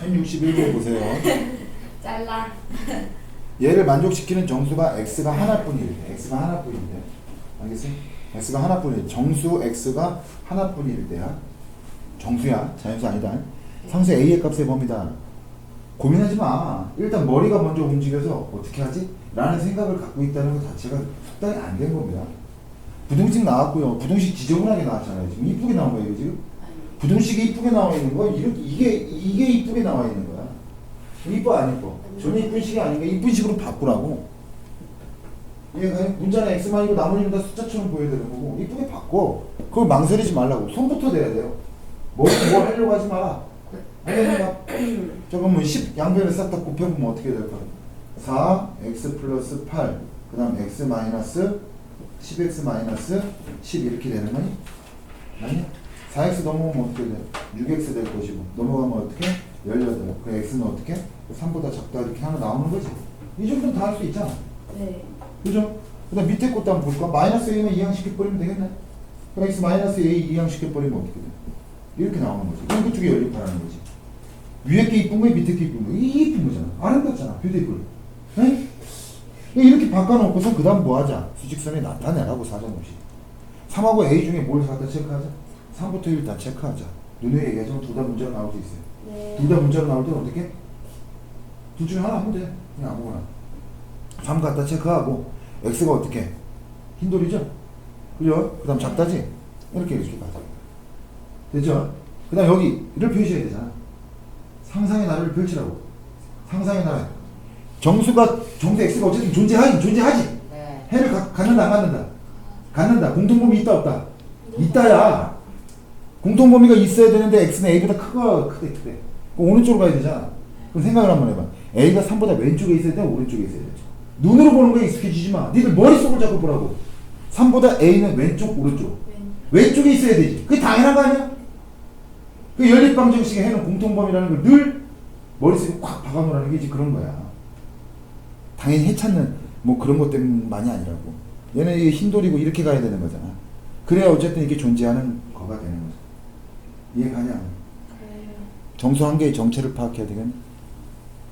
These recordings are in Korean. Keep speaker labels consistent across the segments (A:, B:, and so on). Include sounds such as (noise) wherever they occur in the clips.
A: 1061번 보세요. (laughs)
B: 잘라. (laughs)
A: 얘를 만족시키는 정수가 x가 하나뿐일 때, x가 하나뿐일 때, 알겠어? x가 하나뿐일 때, 정수 x가 하나뿐일 때야. 정수야, 자연수 아니다. 상수 a의 값의 범위다. 고민하지 마. 일단 머리가 먼저 움직여서 어떻게 하지? 라는 생각을 갖고 있다는 것 자체가 숙달이 안 된 겁니다. 부등식 나왔고요. 부등식 지저분하게 나왔잖아요. 지금 이쁘게 나온 거예요, 지금. 부등식이 이쁘게 나와 있는 거 이렇게 이게 이게 이쁘게 나와 있는 거야. 이뻐 안 이뻐? 전혀 이쁜 식이 아닌 게 이쁜 식으로 바꾸라고. 이게 그냥 문자는 x만이고 나머지는 다 숫자처럼 보여야 되는 거고 이쁘게 바꿔. 그걸 망설이지 말라고. 손부터 대야 돼요. 뭐, 뭐 하려고 하지 마라. 알겠는가? 잠깐만 10 양변을 싹 다 곱해보면 어떻게 될까? 4 x 플러스 8 그 다음 x 마이너스 10x 마이너스 10 이렇게 되는 거니? 아니야? 4x 넘어가면 어떻게 돼? 6x 될 것이고 넘어가면 어떻게? 18. 그 x는 어떻게? 3보다 작다 이렇게 하나 나오는 거지. 이 정도는 다 할 수 있잖아.
B: 네.
A: 그죠? 그 다음 밑에 것도 한번 볼까? 마이너스 a만 이항시켜 버리면 되겠네. 그럼 x 마이너스 a 이항시켜 버리면 어떻게 돼? 이렇게 나오는 거지. 그럼 그쪽에 연립하라는 거지. 위에 게 이쁜 거야, 밑에 게 이쁜 거야. 이게 이쁜 거잖아. 아름답잖아. 뷰티풀. 에? 이렇게 바꿔놓고서 그 다음 뭐 하자? 수직선에 나타내라고 사정없이. 3하고 a 중에 뭘 갖다 체크하자? 3부터 1 다 체크하자. 눈에 얘기하자면 둘 다 문제가 나올 수 있어요.
B: 네.
A: 둘 다 문자로 나올 때는 어떻게? 둘 중에 하나 하면 돼. 그냥 아무거나. 3 갖다 체크하고 x가 어떻게? 흰돌이죠? 그죠? 그 다음 작다지? 이렇게 이렇게 가자. 됐죠? 그 다음 여기를 표시해야 되잖아. 상상의 나라를 펼치라고. 상상의 나라. 정수가, 정수 x가 어쨌든 존재하긴 존재하지.
C: 네.
A: 해를 가, 갖는다 안 갖는다? 갖는다. 공통범위 있다 없다? 있다야. 공통 범위가 있어야 되는데 x는 a보다 크가 크대 크대. 그럼 오른쪽으로 가야 되잖아. 그럼 생각을 한번 해봐. a가 3보다 왼쪽에 있어야 돼, 오른쪽에 있어야 돼. 눈으로 보는 거에 익숙해지지 마. 니들 머릿속을 잡고 보라고. 3보다 a는 왼쪽, 오른쪽.
B: 왼.
A: 왼쪽 에 있어야 되지. 그게 당연한 거 아니야? 그 연립방정식에 해놓은 공통범위라는 걸 늘 머릿속에 콱 박아놓으라는 게 이제 그런 거야. 당연히 해찾는 뭐 그런 것 때문만이 아니라고. 얘는 이게 흰돌이고 이렇게 가야 되는 거잖아. 그래야 어쨌든 이게 존재하는 거가 되는 거죠. 이해가냐?
B: 그래요.
A: 정수 한 개의 정체를 파악해야 되겠네.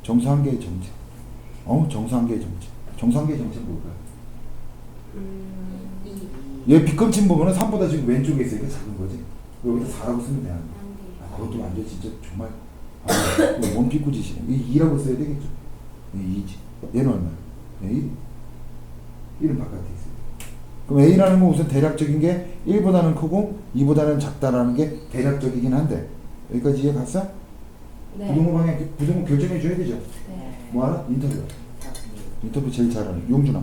A: 정수 한 개의 정체. 어, 정수 한 개의 정체. 정수 한 개의 정체는 뭘까요?
B: 음. 이.
A: 얘 빗금친 부분은 3보다 지금 왼쪽에 있으니까 작은 거지. 여기서 4라고 쓰면 돼.
B: 한
A: 아, 그것도 완전 진짜 정말 아, 그거 뭔 비꾸짓이네. 이 2라고 써야 되겠죠. 이 2지. 얘는 얼마야? 얘 1. 1은 바깥에. 그럼 A라는 건 우선 대략적인 게 1보다는 크고 2보다는 작다라는 게 대략적이긴 한데 여기까지 이해 갔어?
B: 네.
A: 부동호 방향, 부동호 결정해 줘야 되죠.
B: 네.
A: 뭐 하나? 인터뷰. 인터뷰 제일 잘하는 용준아.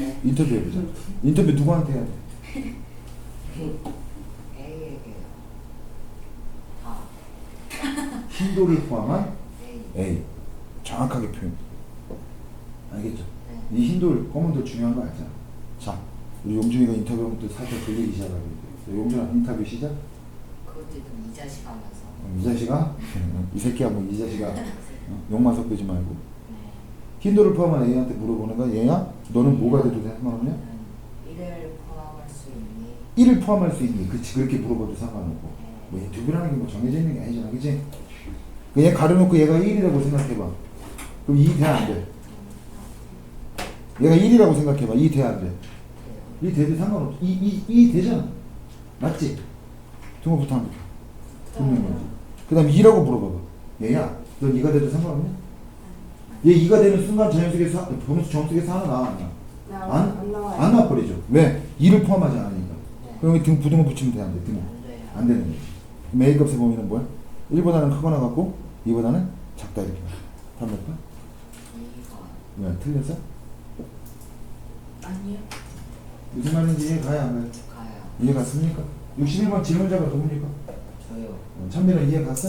C: 네.
A: 인터뷰 해보자. 인터뷰 누구한테 해야 돼? (laughs)
C: A에게요. 아. (laughs)
A: 포함한
C: A.
A: 정확하게 표현. 알겠죠?
C: 네.
A: 이 흰돌, 검은 돌 중요한 거 알잖아. 자, 우리 용준이가 인터뷰하면 또 살짝 들리기 시작하고 있대. 용준아, 인터뷰 시작.
C: 그것도 좀 이 자식 하면서.
A: 어, 이 자식아, (laughs) 이 새끼야, 뭐 이 자식아, (laughs) 어, 욕만 섞지 말고.
C: 네.
A: 흰돌을 포함한 A한테 물어보는 거야. 얘야, 너는 뭐가 돼도 돼? 상관없냐?
C: 이를 포함할 수 있니?
A: 1을 포함할 수 있니? 그치, 그렇게 물어봐도 상관없고. 뭐 인터뷰라는 게 뭐 정해져 있는 게 아니잖아, 그치? 그얘 가려놓고 얘가 1이라고 생각해봐. 그럼 2 돼, 안 돼? 얘가 1이라고 생각해봐. 2 돼, 안 돼? 2 돼도 상관없어. 2, 2, 2 되잖아. 맞지? 등호부터 합니다. 붙는 거지. 그 다음 2라고 물어봐봐. 얘야, 너 2가 돼도 상관없냐? 얘 2가 되는 순간 자연속에서, 범수 정속에서 하나 나와, 안 나와? 안,
B: 안 나와요.
A: 안 나와버리죠. 왜? 2를 포함하지 않으니까.
C: 네.
A: 그럼 등 부등호 붙이면 돼, 안 돼? 등호.
C: 안 돼요.
A: 안 되는 거지. 값의 범위는 뭐야? 1보다는 크거나 같고 2보다는 작다 이렇게. 답몇 번? 왜? 틀렸어?
B: 아니요.
A: 무슨 말인지 이해 가야 안 가요?
C: 가요.
A: 이해 갔습니까? 61번 질문자가 누굽니까?
C: 저요.
A: 어, 찬빈은 이해 갔어?